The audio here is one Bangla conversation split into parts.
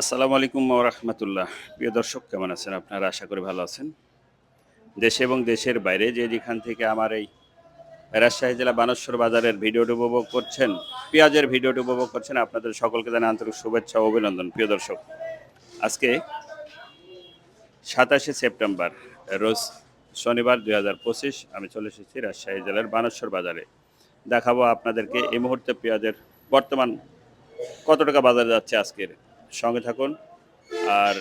আসসালামু আলাইকুম রহমতুল্লাহ। প্রিয় দর্শক, কেমন আছেন আপনারা? আশা করি ভালো আছেন। দেশে এবং দেশের বাইরে যে যেখান থেকে আমার এই রাজশাহী জেলা বানেশ্বর বাজারের ভিডিওটি উপভোগ করছেন, পেঁয়াজের ভিডিওটি উপভোগ করছেন, আপনাদের সকলকে জানাই আন্তরিক শুভেচ্ছা ও অভিনন্দন। প্রিয় দর্শক, আজকে সাতাশে সেপ্টেম্বর, রোজ শনিবার দুই হাজার পঁচিশ, আমি চলে এসেছি রাজশাহী জেলার বানেশ্বর বাজারে। দেখাবো আপনাদেরকে এই মুহূর্তে পেঁয়াজের বর্তমান কত টাকা বাজারে যাচ্ছে আজকের। সঙ্গে থাকুন। আর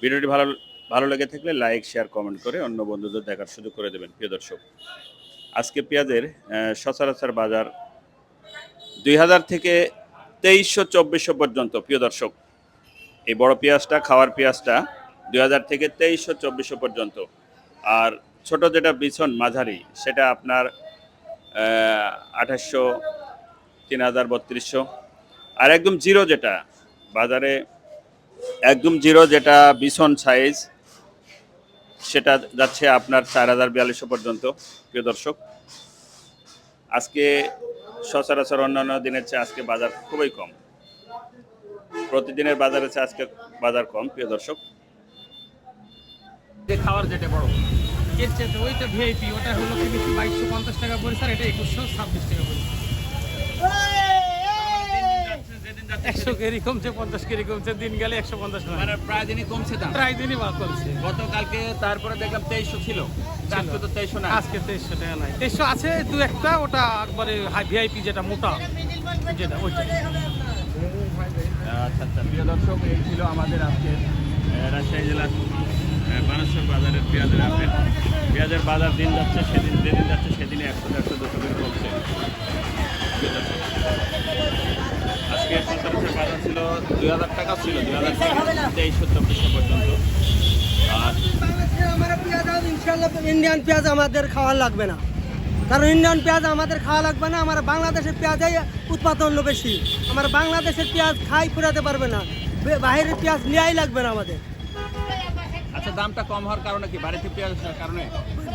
ভিডিওটি ভালো ভালো লেগে থাকলে লাইক, শেয়ার, কমেন্ট করে অন্য বন্ধুদের দেখার সুযোগ করে দেবেন, প্রিয় দর্শক। আজকে পেঁয়াজের সচরাচর বাজার দুই হাজার থেকে তেইশশো চব্বিশশো পর্যন্ত, প্রিয় দর্শক। এই বড় পেঁয়াজটা, খাওয়ার পেঁয়াজটা দুই হাজার থেকে তেইশশো চব্বিশশো পর্যন্ত। আর ছোট যেটা বিছন মাঝারি, সেটা আপনার আঠাশশো, তিন হাজার, বত্রিশশো। আর একদম জিরো যেটা বাজারে একদম জিরো যেটা বিছন সাইজ সেটা যাচ্ছে আপনার চার হাজার বিয়াল্লিশশো পর্যন্ত, প্রিয় দর্শক। আজকে সচরাচর অন্যান্য দিনের চেয়ে আজকে বাজার খুবই কম। প্রতিদিনের বাজারের চেয়ে আজকে বাজার কম, প্রিয় দর্শক। খাওয়ার যেটা বড়, এর চেয়ে ওইটা ভিআইপি ওটা হলো কিনেছি বাইশশো পঞ্চাশ টাকা পড়েছে আর এটা একুশশো ছাব্বিশ টাকা পড়েছে একশো কমছে পঞ্চাশ কেরি কমছে দিন গেলে একশো পঞ্চাশ মানে প্রায় দিনই কমছে দাম? প্রায় দিনই বা কমছে। গতকালকে তারপরে দেখলাম তেইশশো ছিল। আজকে তো তেইশশো না আজকে তেইশশো টাকা নাই। তেইশশো আছে দু একটা ওটা একবারে ভিআইপি যেটা মোটা যেটা ওইটা আচ্ছা আচ্ছা। প্রিয় দর্শক এই ছিল আমাদের আজকে রাজশাহী জেলার বানেশ্বর বাজারের পেঁয়াজের আপডেট পেঁয়াজের বাজার দিন যাচ্ছে সেদিন যেদিন যাচ্ছে সেদিনই একশো দেড়শো দুশো করে কমছে প্রিয় দর্শক, আজকে সচরাচর বাজার ছিল দুই হাজার টাকা ছিল দুই হাজার তেইশশো চব্বিশশো পর্যন্ত। আর পেঁয়াজ ইন্ডিয়ান পেঁয়াজ আমাদের খাওয়া লাগবে না। কারণ ইন্ডিয়ান পেঁয়াজ আমাদের খাওয়া লাগবে না আমার বাংলাদেশের পেঁয়াজই উৎপাদন বেশি। আমার বাংলাদেশের পেঁয়াজ খাই ফুরাতে পারবে না। বাইরের পেঁয়াজ নেওয়াই লাগবে না আমাদের। আচ্ছা দামটা কম হওয়ার কারণে কি? বাড়িতে পেঁয়াজ কারণে?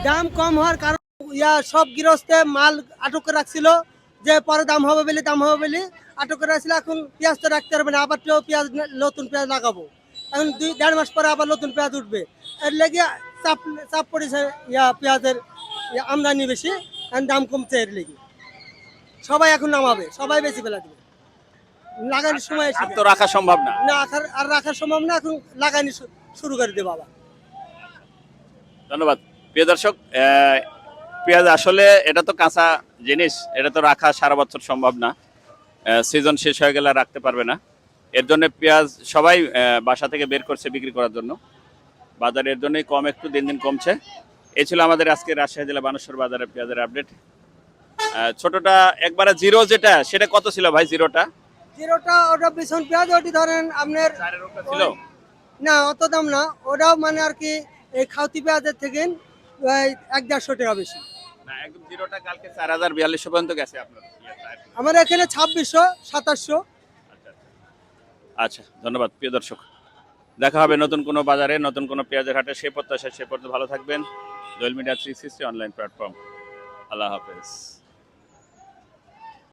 দাম কম হওয়ার কারণ ইয়া সব গৃহস্থে মাল আটক রাখছিল। যে পরে দাম হবে বলে দাম হবে বলে আটক করে রাখছিল এখন পেঁয়াজ তো রাখতে পারবে না আবার তো পেঁয়াজ নতুন পেঁয়াজ লাগাবো। এখন দুই দেড় মাস পরে আবার নতুন পেঁয়াজ উঠবে। এর লেগে চাপ চাপ পড়েছে ইয়া পেঁয়াজের আমদানি বেশি এখন দাম কমছে এর লেগে। সবাই এখন নামাবে সবাই বেশি ফেলা দিবে। লাগানোর সময় এসে তো রাখা সম্ভব না। না আর রাখার সম্ভব না এখন লাগানি শুরু করে দেবে আবার ধন্যবাদ। প্রিয় দর্শক পেঁয়াজ আসলে এটা তো কাঁচা জিনিস এটা তো রাখা সারা বছর সম্ভব না। সিজন শেষ হয়ে গেলে রাখতে পারবে না। এর জন্য পেঁয়াজ সবাই বাসা থেকে বের করছে বিক্রি করার জন্য। বাজারে এর জন্যই কম একটু দিন দিন কমছে। এই ছিল আমাদের আজকে রাজশাহী জেলা বানেশ্বর বাজারের পেঁয়াজের আপডেট ছোটটা একবারে জিরো যেটা সেটা কত ছিল ভাই জিরোটা? জিরোটা ওটা বিছন পেঁয়াজ ওটি ধরেন আপনার ছিল? না অত দাম না। ওটাও মানে আর কি এই খাউতি পেঁয়াজের থেকে এক দেড়শো টাকা বেশি। না একদম জিরোটা কালকে চার হাজার বিয়াল্লিশশো পর্যন্ত গেছে আপনার কি। আমার এখানে ছাব্বিশশো সাতাশশো। আচ্ছা আচ্ছা। আচ্ছা ধন্যবাদ প্রিয় দর্শক। দেখা হবে নতুন কোনো বাজারে নতুন কোনো পেঁয়াজের হাটে। সে প্রত্যাশা সে পর্যন্ত ভালো থাকবেন। Doel media three sixty online platform. আল্লাহ হাফেজ।